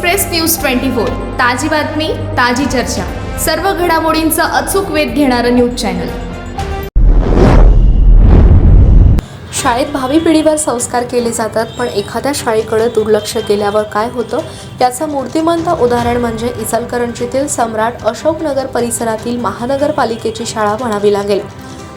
Express news twenty four. ताजी बातमी ताजी चर्चा. सर्व घडामोडींचा अचूक वेध घेणारं न्यूज चॅनल. शाळेत भावी पिढीवर संस्कार केले जातात पण एखाद्या शाळेकडे दुर्लक्ष केल्यावर काय होतं? याचं मूर्तिमंत उदाहरण म्हणजे इचलकरंजीतील सम्राट अशोकनगर परिसरातील महानगरपालिकेची शाळा म्हणावी लागेल.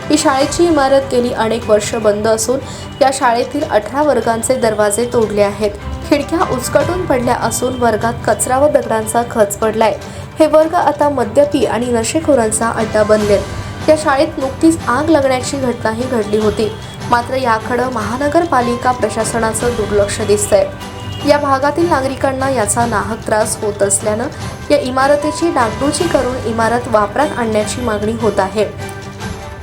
ही शाळेची इमारत गेली अनेक वर्ष बंद असून या शाळेतील अठरा वर्गांचे दरवाजे तोडले आहेत. खिडक्या उचकटून पडल्या असून वर्गात कचरा व दगडांचा खच पडलाय. हे वर्ग आता मद्यपी आणि नशेखोरांचा अड्डा बनलेत. या शाळेत नुकतीच आग लागण्याची घटनाही घडली होती. मात्र याकडं महानगरपालिका प्रशासनाचं दुर्लक्ष दिसतंय. या भागातील नागरिकांना याचा नाहक त्रास होत असल्यानं या इमारतीची डागडुजी करून इमारत वापरात आणण्याची मागणी होत आहे.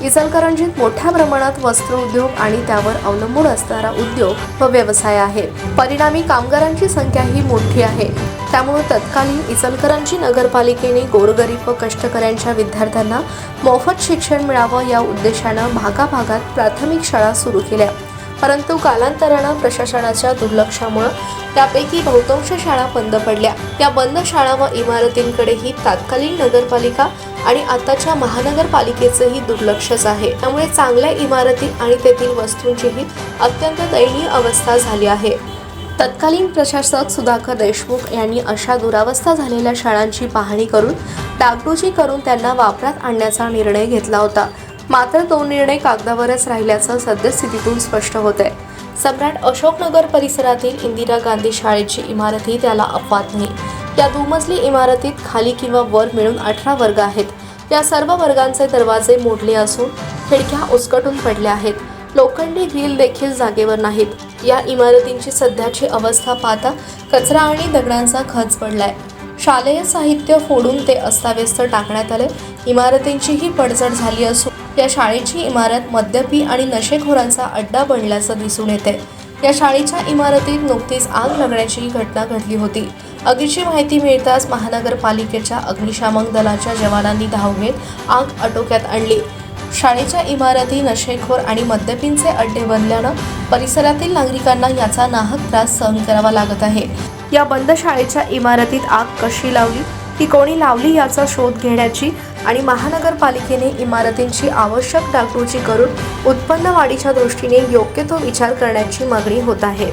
इचलकरंजीत मोठ्या प्रमाणात वस्त्र उद्योग आणि त्यावर अवलंबून असणारा उद्योग व व्यवसाय आहे. परिणामी कामगारांची संख्या ही मोठी आहे. त्यामुळे तत्कालीन इचलकरंजी नगरपालिकेने गोरगरीब व कष्टकऱ्यांच्या विद्यार्थ्यांना मोफत शिक्षण मिळावं या उद्देशानं भागाभागात प्राथमिक शाळा सुरू केल्या. परंतु कालांतरानं प्रशासनाच्या दुर्लक्षामुळं त्यापैकी बहुतांश शाळा बंद पडल्या. या बंद शाळा व इमारतींकडेही तात्कालीन नगरपालिका आणि आताच्या महानगरपालिकेचंही दुर्लक्षच आहे. त्यामुळे चांगल्या इमारती आणि तेथील वस्तूंचीही अत्यंत दयनीय अवस्था झाली आहे. तत्कालीन प्रशासक सुधाकर देशमुख यांनी अशा दुरावस्था झालेल्या शाळांची पाहणी करून डागडुजी करून त्यांना वापरात आणण्याचा निर्णय घेतला होता. मात्र तो निर्णय कागदावरच राहिल्याचं सद्यस्थितीतून स्पष्ट होत आहे सम्राट अशोकनगर परिसरातील इंदिरा गांधी शाळेची इमारतही त्याला अपवाद नाही. या दुमजली इमारतीत खाली किंवा वर मिळून अठरा वर्ग आहेत. या सर्व वर्गांचे दरवाजे मोडले असून खिडक्या उचकटून पडल्या आहेत. लोखंडी ग्रिल देखील जागेवर नाहीत. या इमारतींची सध्याची अवस्था पाहता कचरा आणि दगडांचा खच पडलाय. शालेय साहित्य फोडून ते अस्ताव्यस्त टाकण्यात आले. इमारतींचीही पडझड झाली असून या शाळेची इमारत मद्यपी आणि नशेखोरांचा अड्डा बनल्याचं दिसून येते या शाळेच्या इमारतीत नुकतीच आग लागण्याची घटना घडली होती. आगीची माहिती मिळताच महानगरपालिकेच्या अग्निशामक दलाच्या जवानांनी धाव घेत आग आटोक्यात आणली. शाळेच्या इमारती नशेखोर आणि मद्यपींचे अड्डे बनल्यानं परिसरातील नागरिकांना याचा नाहक त्रास सहन करावा लागत आहे. या बंद शाळेच्या इमारतीत आग कशी लावली? ती कोणी लावली याचा शोध घेण्याची आणि महानगरपालिकेने इमारतींची आवश्यक डागडुजी करून उत्पन्न वाढीच्या दृष्टीने योग्य तो विचार करण्याची मागणी होत आहे.